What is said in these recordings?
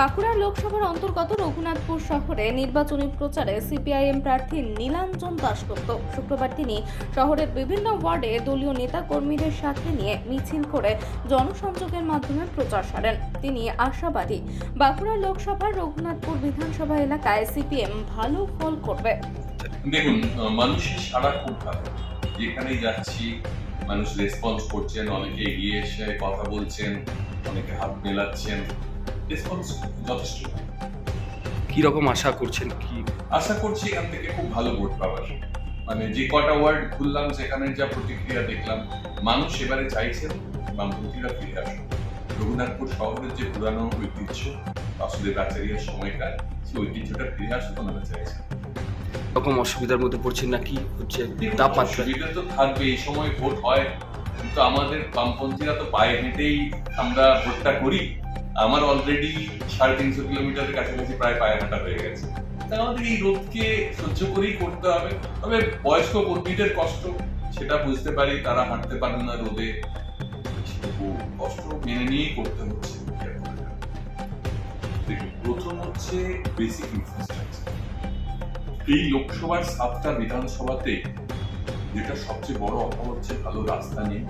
বাঁকুড়া লোকসভার অন্তর্গত রঘুনাথপুর শহরে নির্বাচনী প্রচারে সিপিআইএম প্রার্থী নীলাঞ্জন দাশগুপ্ত। শুক্রবার তিনি শহরের বিভিন্ন ওয়ার্ডে দলীয় নেতা কর্মীদের সাথে নিয়ে মিছিল করে জনসংযোগের মাধ্যমে প্রচার সারেন। তিনি আশাবাদী, বাঁকুড়া লোকসভার রঘুনাথপুর বিধানসভা এলাকায় সিপিএম ভালো ফল করবে। দেখুন মানুষের সারা খুব ভালো। যেখানেই যাচ্ছি, মানুষ রেসপন্স করছেন, অনেকে এগিয়ে এসে কথা বলছেন, অনেকে হাত মেলাচ্ছেন। রেসপন্স যথেষ্ট। কি রকম আশা করছেন কি? আশা করছি এখান থেকে খুব ভালো ভোট পাওয়ার। মানে যে কটা ওয়ার্ড ঘুরলাম সেখানে যা প্রতিক্রিয়া দেখলাম মানুষ এবারে চাইছেন বামপন্থীরা ফিরে আসুন রঘুনাথপুর শহরের যে পুরানো ঐতিহ্য আসলে ব্যাচারিয়ার সময়কার সেই ঐতিহ্যটা ফিরে আসুন ওনারা চাইছেন। রকম অসুবিধার মধ্যে পড়ছেন না কি হচ্ছে তাপমাত্রা? অসুবিধা তো থাকবে এই সময় ভোট হয়। কিন্তু আমাদের বামপন্থীরা তো পায়ে হেঁটেই আমরা ভোটটা করি। আমার অলরেডি সাড়ে তিনশো কিলোমিটারের কাছাকাছি প্রায় পায়ে হাঁটা হয়ে গেছে। আমাদের এই রোদকে সহ্য করেই করতে হবে। তবে বয়স্ক কর্মীদের কষ্ট, সেটা বুঝতে পারি, তারা হাঁটতে পারেন না রোদে। কষ্ট মেনে নিয়েই করতে হচ্ছে। প্রথম হচ্ছে বেসিক ইনফ্রাস্ট্রাকচার এই লোকসভার সাতটা বিধানসভাতে যেটা সবচেয়ে বড় অভাব হচ্ছে ভালো রাস্তা নেই,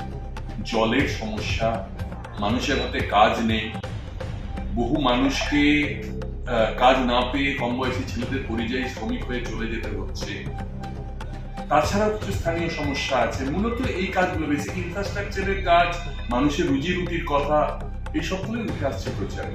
জলের সমস্যা, মানুষের হাতে কাজ নেই। বহু মানুষকে কাজ না পেয়ে কম বয়সী ছেলেদের পরিযায়ী শ্রমিক হয়ে চলে যেতে হচ্ছে। তাছাড়াও কিছু স্থানীয় সমস্যা আছে। মূলত এই কাজগুলো বেশি ইনফ্রাস্ট্রাকচারের কাজ, মানুষের রুজি রুটির কথা, এই সবগুলোই উঠে আসছে প্রচারে।